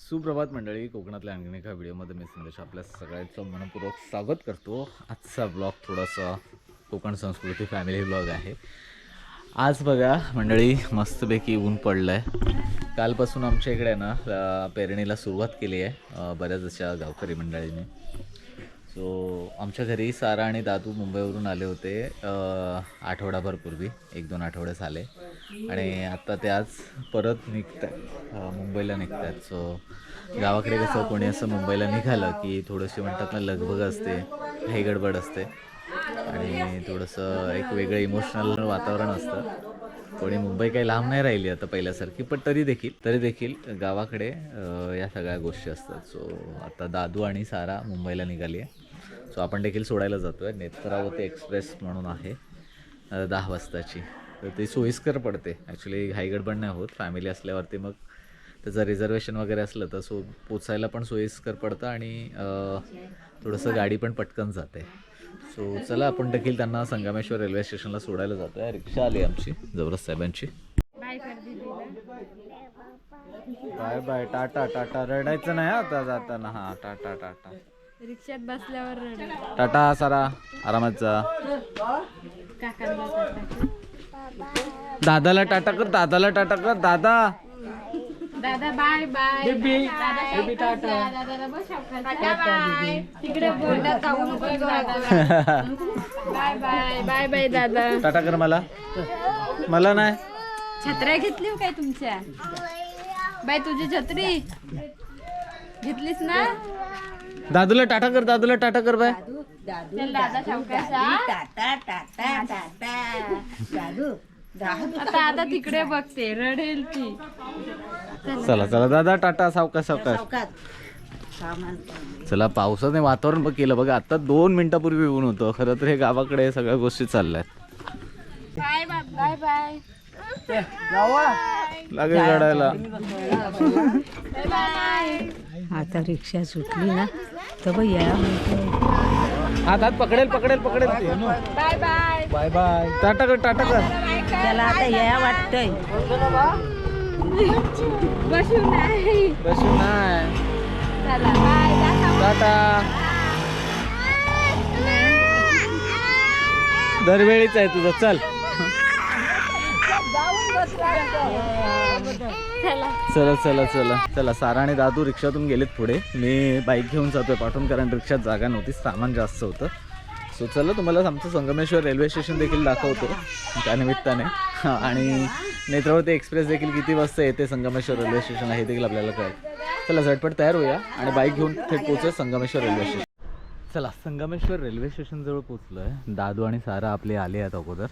सुप्रभात मंडळी कोकणातल्या आणखीन एका व्हिडिओमध्ये मी संदेश आपल्या सगळ्यांचं मनपूर्वक स्वागत करतो. आजचा ब्लॉग थोडासा कोकण संस्कृती फॅमिली ब्लॉग आहे. आज बघा मंडळी मस्तपैकी ऊन पडलं आहे कालपासून आमच्या इकडे ना पेरणीला सुरुवात केली आहे बऱ्याच अशा गावकरी मंडळींनी. सो आमच्या घरी सारा आणि दादू मुंबईवरून आले होते आठवडाभरपूर्वी आठवडाभर पूर्वी एक दोन आठवडे झाले. आणि आता ते आज परत निघत आहेत मुंबईला निघत आहेत सो गावाकडे कसं कोणी असं मुंबईला निघालं की थोडंशी म्हणतात ना लगबग असते हे गडबड असते. आणि थोडंसं एक वेगळं इमोशनल वातावरण असतं. कोणी मुंबई काही लांब नाही राहिली आता पहिल्यासारखी पण तरी देखील तरी देखील गावाकडे या सगळ्या गोष्टी असतात. सो आता दादू आणि सारा मुंबईला निघाली आहे सो आपण देखील सोडायला जातो आहे नेत्रावती एक्सप्रेस म्हणून आहे दहा वाजताची. तर ती सोयीस्कर पडते. ॲक्च्युली घाई गडबड नाही होत. फॅमिली असल्यावरती मग त्याचं रिझर्वेशन वगैरे असलं तर सो पोचायला पण सोयीस्कर पडतं आणि थोडंसं गाडी पण पटकन जाते. सो चला आपण देखील त्यांना संगमेश्वर रेल्वे स्टेशनला सोडायला जातो आहे रिक्षा आली आमची जबरदस्त साहेबांची. Bye bye. टाटा टाटा. रडायचं नाही आता जाताना. हा टाटा टाटा. रिक्षात बसल्यावर. टाटा सारा. आरामात जा. दादाला टाटा कर दादाला टाटा कर दादा. दादा बाय बाय. टाटा. दादाला. टाटा बाय. तिकडे बोलला. बाय बाय बाय बाय दादा. टाटा कर मला. मला नाही. छत्र्या घेतली काय तुमच्या? बाय तुझी छत्री. घेतलीस ना? दादूला टाटा कर दादूला टाटा कर बाय. चल दादा सावकाश आता आता तिकडे बघते रडेल ती. चला चला दादा टाटा सावकाश सावकाश. चला पावसाने वातावरण बघ केलं. बघा आता दोन मिनिटापूर्वी ऊन होतं. खरं तर हे गावाकडे सगळ्या गोष्टी चालल्या आहेत बाय बाय. बाय लागेल रडायला. Bye bye. आता रिक्षा सुटली ना तर बघ या हात हात पकडेल पकडेल पकडेल. Bye bye. Bye bye. Tata कर टाटा कर. त्याला आता या वाटतंय. बसू नाही बसून नाही चला बाय दादा टाटा. दरवेळीच आहे तुझं. चल. चला चला चला. चला सारा आणि दादू रिक्षातून गेलेत पुढे. मी बाईक घेऊन जातोय पाठवून कारण रिक्षात जागा नव्हती सामान जास्त होतं. सो चला तुम्हाला आमचं संगमेश्वर रेल्वे स्टेशन देखील दाखवतो त्यानिमित्ताने हां आणि नेत्रावती एक्सप्रेस देखील किती वाजता येते संगमेश्वर रेल्वे स्टेशन हे देखील आपल्याला कळेल. चला झटपट तयार होऊया आणि बाईक घेऊन थेट पोहोचूया संगमेश्वर रेल्वे स्टेशन चला संगमेश्वर रेल्वे स्टेशनजवळ पोचलो आहे दादू आणि सारा आपले आले आहेत अगोदर.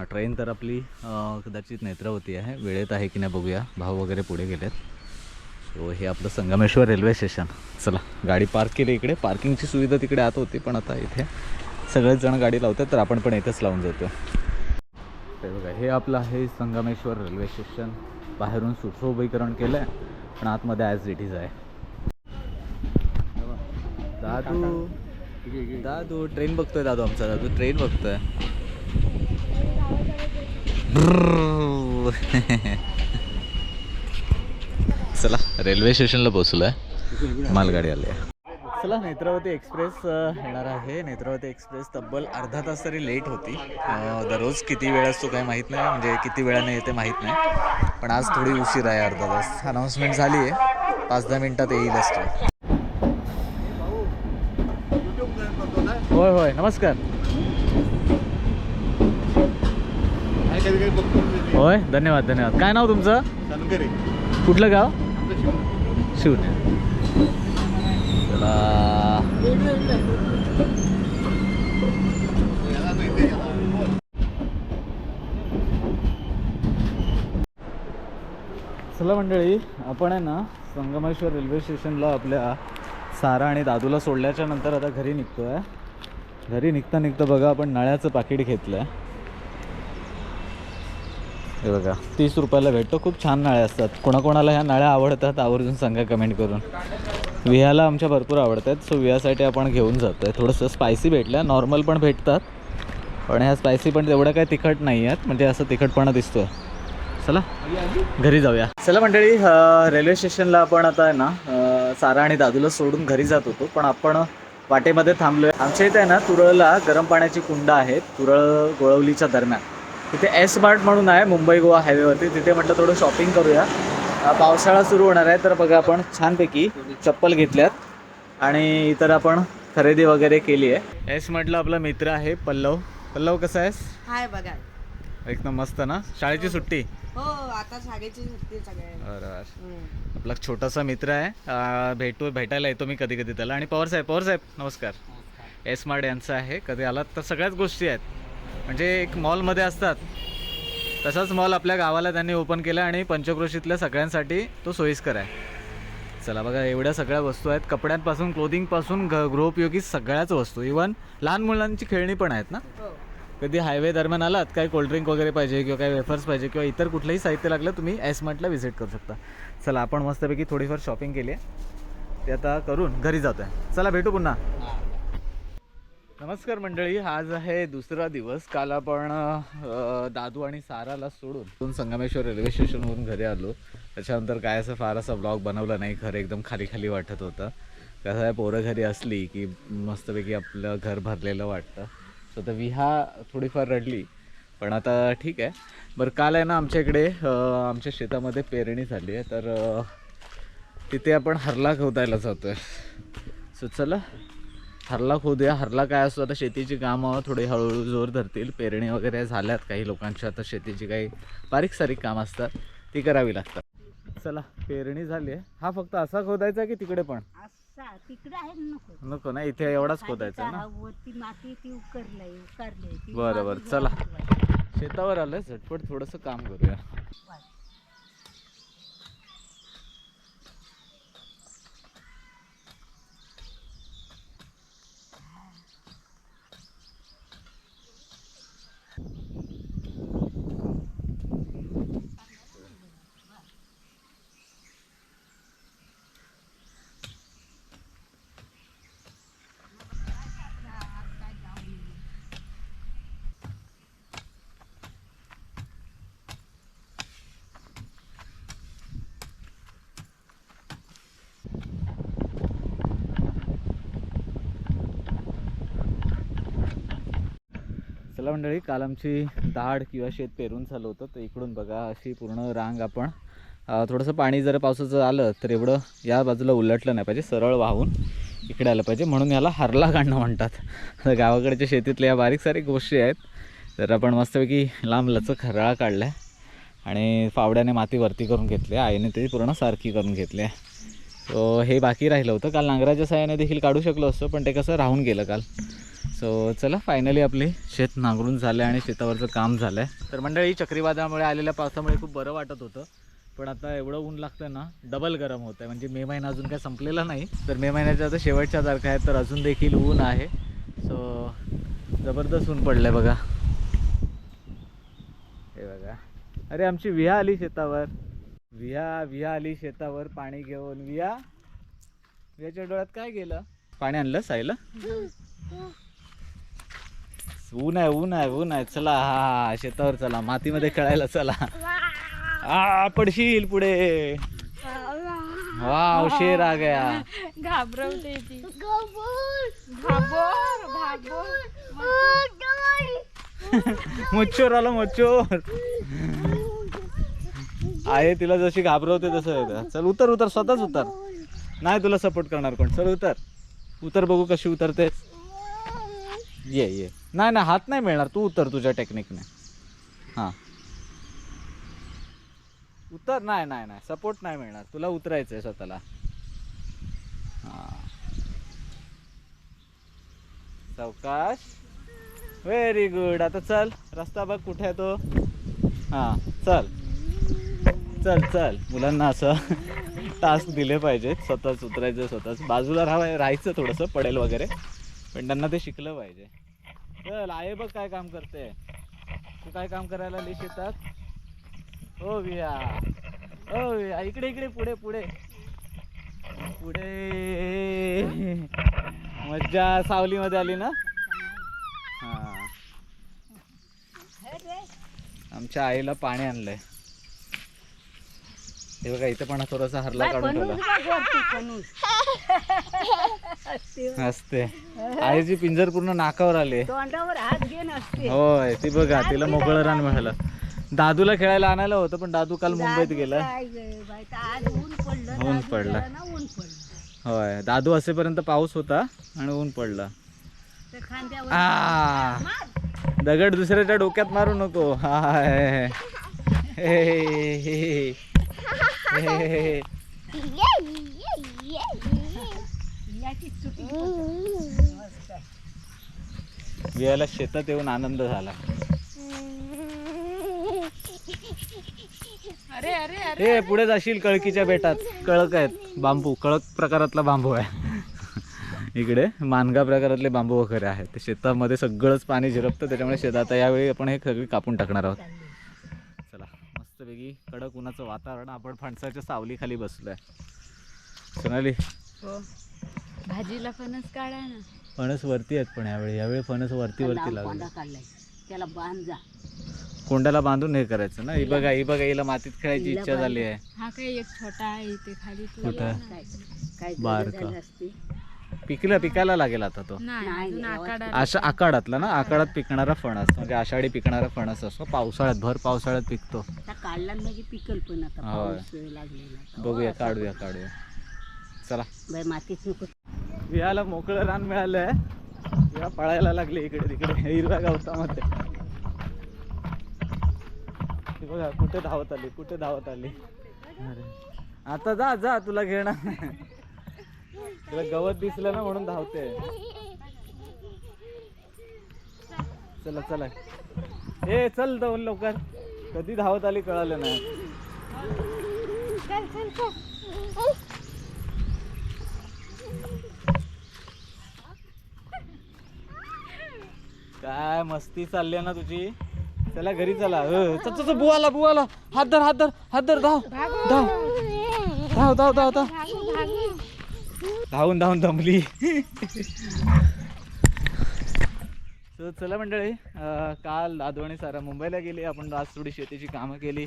ट्रेन तर आपली कदाचित नेत्रावती आहे. वेळेत आहे की नाही बघूया. भाऊ वगैरे पुढे गेलेत. सो हे आपलं संगमेश्वर रेल्वे स्टेशन चला गाडी पार्क केली इकडे. पार्किंगची सुविधा तिकडे आत होती पण आता इथे सगळेच जण गाडी लावतात तर आपण पण इथेच लावून जातो हे बघा हे आपलं आहे संगमेश्वर रेल्वे स्टेशन बाहेरून सुशोभीकरण केलं आहे पण आतमध्ये ॲज इट इज आहे. दादू. दादू ट्रेन बघतोय दादू आमचा. दादू ट्रेन बघतोय. चला रेल्वे स्टेशनला पोचलो आहे मालगाडी आली आहे. चला नेत्रावती एक्सप्रेस येणार आहे. नेत्रावती एक्सप्रेस तब्बल अर्धा तास तरी लेट होती. दररोज किती वेळ असतो काही माहीत नाही म्हणजे किती वेळाने येते माहीत नाही. पण आज थोडी उशीर आहे अर्धा तास. अनाऊन्समेंट झाली आहे. पाच दहा मिनिटात येईल असतो होय होय. नमस्कार. होय? धन्यवाद धन्यवाद. काय नाव तुमचं? कुठलं गाव? शिवने. चला. चला मंडळी आपण आहे ना संगमेश्वर रेल्वे स्टेशनला आपल्या सारा आणि दादूला सोडल्याच्या नंतर आता घरी निघतो आहे घरी निघता निघता बघा आपण नळ्याचं पाकिट घेतलं आहे हे बघा. तीस रुपयाला भेटतो. खूप छान नळ्या असतात. कोणाकोणाला ह्या नाळ्या आवडतात आवर्जून सांगा कमेंट करून. विह्याला आमच्या भरपूर आवडतात. सो विह्यासाठी आपण घेऊन जातो आहे थोडंसं स्पायसी भेटल्या. नॉर्मल पण भेटतात. पण ह्या स्पायसी पण तेवढ्या काही तिखट नाही आहेत म्हणजे असं तिखटपणा दिसतो चला घरी जाऊया. चला मंडळी रेल्वे स्टेशनला आपण आता आहे ना सारा आणि दादूला सोडून घरी जात होतो. पण आपण वाटेमध्ये थांबलोय. आमच्या इथे आहे ना तुरळला गरम पाण्याची कुंड आहे तुरळ गोळवलीच्या दरम्यान. तिथे एस मार्ट म्हणून आहे मुंबई गोवा हायवेवरती. तिथे म्हटलं थोडं शॉपिंग करूया. पावसाळा सुरू होणार आहे तर बघा आपण छानपैकी चप्पल घेतल्यात. आणि इतर आपण खरेदी वगैरे केली आहे. एस म्हटलं आपला मित्र आहे पल्लव. पल्लव कसा आहेस? हाय बघा. एकदम मस्त ना? शाळेची सुट्टी? हो आता शाळेची सुट्टी बरोबर आपला छोटासा मित्र आहे. भेटू भेटायला येतो मी कधी कधी त्याला. आणि पवार साहेब पवार साहेब नमस्कार. एस मार्ट यांचं आहे. कधी आलात तर सगळ्याच गोष्टी आहेत. म्हणजे एक मॉलमध्ये असतात. तसाच मॉल आपल्या गावाला त्यांनी ओपन केला आणि पंचक्रोशीतल्या सगळ्यांसाठी तो सोयीस्कर आहे. चला बघा एवढ्या सगळ्या वस्तू आहेत. कपड्यांपासून क्लोदिंगपासून घ गृहोपयोगी सगळ्याच वस्तू. इवन लहान मुलांची खेळणी पण आहेत ना? कधी हायवे दरम्यान आलात काय कोल्ड्रिंक वगैरे पाहिजे किंवा काही वेफर्स पाहिजे किंवा इतर कुठलंही साहित्य लागलं तुम्ही एस मार्टला व्हिजिट करू शकता. चला आपण मस्तपैकी थोडीफार शॉपिंग केली आहे. ते आता करून घरी जातो आहे चला भेटू पुन्हा. नमस्कार मंडळी आज आहे दुसरा दिवस. काल आपण दादू आणि साराला सोडून इथून संगमेश्वर रेल्वे स्टेशनवरून घरी आलो. त्याच्यानंतर काय असं फार असा ब्लॉग बनवला नाही घर एकदम खाली खाली वाटत होतं. कसं आहे पोरं घरी असली की मस्तपैकी आपलं घर भरलेलं वाटतं. सो तर विहा थोडीफार रडली. पण आता ठीक आहे. बरं काल आहे ना आमच्या इकडे आमच्या शेतामध्ये पेरणी झाली आहे. तर तिथे आपण हरला गवतायला जातो आहे सो चला. हरला खोदूया हरला काय असतो आता शेतीची कामं थोडी हळूहळू जोर धरतील. पेरणी वगैरे झाल्यात काही लोकांच्या आता शेतीची काही बारीक सारीक कामं असतात ती करावी लागतात. चला पेरणी झाली आहे. हा फक्त असा खोदायचा की तिकडे पण? तिकडे आहे नको. नको ना इथे एवढाच खोदायचा ना? वरती माती ती उकरलंय उकारलंय. ती बरं बरं चला. शेतावर आलंय झटपट थोडंसं काम करूया. चला मंडळी काल आमची दाढ किंवा शेत पेरून झालं होतं तर इकडून बघा अशी पूर्ण रांग आपण. थोडंसं पाणी जर पावसाचं आलं तर एवढं या बाजूला उलटलं नाही पाहिजे सरळ वाहून इकडे आलं पाहिजे. म्हणून याला हरला काढणं म्हणतात. तर गावाकडच्या शेतीतल्या या बारीक सारीक गोष्टी आहेत. तर आपण मस्तपैकी लांब लचक हरळा काढला आहे आणि फावड्याने माती वरती करून घेतली आईने ती पूर्ण सारखी करून घेतली आहे. हे बाकी राहिलं होतं. काल नांगराच्या साह्याने देखील काढू शकलो असतो पण ते कसं राहून गेलं काल. सो चला फायनली आपली शेत नांगरून झालं आणि शेतावरचं काम झालं आहे तर मंडळी चक्रीवादळामुळे आलेल्या पावसामुळे खूप बरं वाटत होतं. पण आता एवढं ऊन लागतं ना डबल गरम होतं आहे म्हणजे मे महिना अजून काय संपलेला नाही. तर मे महिन्याच्या आता शेवटच्या तारखा आहेत तर अजून देखील ऊन आहे. सो जबरदस्त ऊन पडलं आहे बघा. हे बघा. अरे आमची विहा आली शेतावर. विहा विहा आली शेतावर पाणी घेऊन. विहा. विहाच्या डोळ्यात काय गेलं? पाणी आणलं साईला? ऊन आहे ऊन आहे ऊन आहे चला हा शेतावर चला. मातीमध्ये खेळायला चला. आ पडशील पुढे. वाव शेर आ गया. घाबरवते ती. घाबर घाबर मच्छर आला मच्छर. आहे तिला जशी घाबरवते तसं आहे. चल उतर उतर स्वतःच उतर. नाही तुला सपोर्ट करणार कोण? चल उतर. उतर बघू कशी उतरतेस. ये ये. नाही नाही हात नाही मिळणार. तू उतर तुझ्या टेक्निकने हां. उतर. नाही नाही नाही. सपोर्ट नाही मिळणार. तुला उतरायचं आहे स्वतःला. हां. सावकाश. व्हेरी गुड आता चल. रस्ता बघ कुठे आहे तो. हां. चल. चल चल. मुलांना असं टास्क दिले पाहिजेत. स्वतःच उतरायचं स्वतःच. बाजूला राहाय राहायचं थोडंसं पडेल वगैरे. पण त्यांना ते शिकलं पाहिजे. चल आहे बघ काय काम करते. तू काय काम करायला आली शेतात? हो विया. ओ विया. इकडे इकडे पुढे पुढे. पुढे. मज्जा सावलीमध्ये आली ना? हा. आमच्या आईला पाणी आणलंय. हे बघा इथे पण थोडासा हरला काढून ठेवला. असते. आईची पिंजर पूर्ण नाकावर आले. होय ती बघा तिला मोकळं रान मिळालं दादूला खेळायला आणायला होतं पण दादू काल मुंबईत गेला. ऊन पडलं होय दादू असेपर्यंत पाऊस होता आणि ऊन पडला. दगड दुसऱ्याच्या डोक्यात मारू नको. हाय. वियाला शेतात येऊन आनंद झाला. अरे अरे अरे हे पुढे जाशील कळकीच्या बेटात. कळक आहेत बांबू. कळक प्रकारातला बांबू आहे. इकडे मानगा प्रकारातले बांबू वगैरे आहेत. शेतामध्ये सगळंच पाणी झिरपतं त्याच्यामुळे शेतात यावेळी आपण हे सगळी कापून टाकणार आहोत. मस्तपैकी कडक उन्हाचं वातावरण. आपण फणसाच्या सावलीखाली बसलोय. सोनाली हो. भाजीला फणस काढा ना. फणस वरती आहेत पण यावेळी. यावेळी फणस वरती वरती लागले काढलाय. त्याला बांध. जा कोंडाला बांधून हे करायचं ना? ही बघा ही बघा हिला मातीत खेळायची इच्छा झाली आहे. हा काय एक छोटा आहे इथे खाली. काय काय बारका. असते. पिकला पिकायला लागेल आता तो. नाही नाही, अजून गावात आकाडा अशा आकाडातला ना आकाडात पिकणारा फणस म्हणजे आषाढी पिकणारा फणस असतो. पावसाळ्यात भर पावसाळ्यात पिकतो. आता काढला म्हणजे पिकल पण आता होय. पाऊस वेळ लागलेला आता. बघूया काढूया काढूया. चला. बाई नको. विहाला मोकळं रान मिळालंय. विहा पळायला लागले इकडे तिकडे हिरव्या गवतामध्ये. ती बघा कुठे धावत आली कुठे धावत आली. अरे. आता जा जा तुला घेणार नाही. तुला गवत दिसलं ना म्हणून धावते चला चला. ए चल जाऊन लवकर. कधी धावत आली कळालं नाही. काय मस्ती चालली ना तुझी? चला घरी चल, बुवाला बुवाला. हात धर हात धर हात धर. धाव. धाव धाव धाव धाव. धाव धावून धावून दमली. So, चला मंडळी काल दादू आणि सारा मुंबईला गेली आपण आज थोडी शेतीची कामं केली.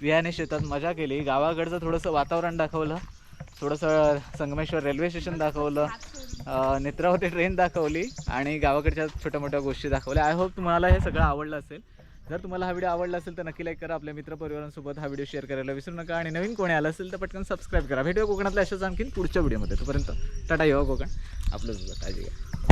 वियाने शेतात मजा केली. गावाकडचं थोडंसं वातावरण दाखवलं. थोडंसं संगमेश्वर रेल्वे स्टेशन दाखवलं. नेत्रावती ट्रेन दाखवली आणि गावाकडच्या छोट्या मोठ्या गोष्टी दाखवल्या. आय होप तुम्हाला हे सगळं आवडलं असेल. जर तुम्हाला हा व्हिडिओ आवडला असेल तर नक्की लाईक करा. आपल्या मित्रपरिवारांसोबत हा व्हिडिओ शेअर करायला विसरू नका. आणि नवीन कोणी आलं असेल तर पटकन सबस्क्राईब करा. व्हिडिओ कोकणातल्या अशाच आणखीन पुढच्या व्हिडिओमध्ये तोपर्यंत टाटा येवा कोकण. आपलं काळजी घ्या.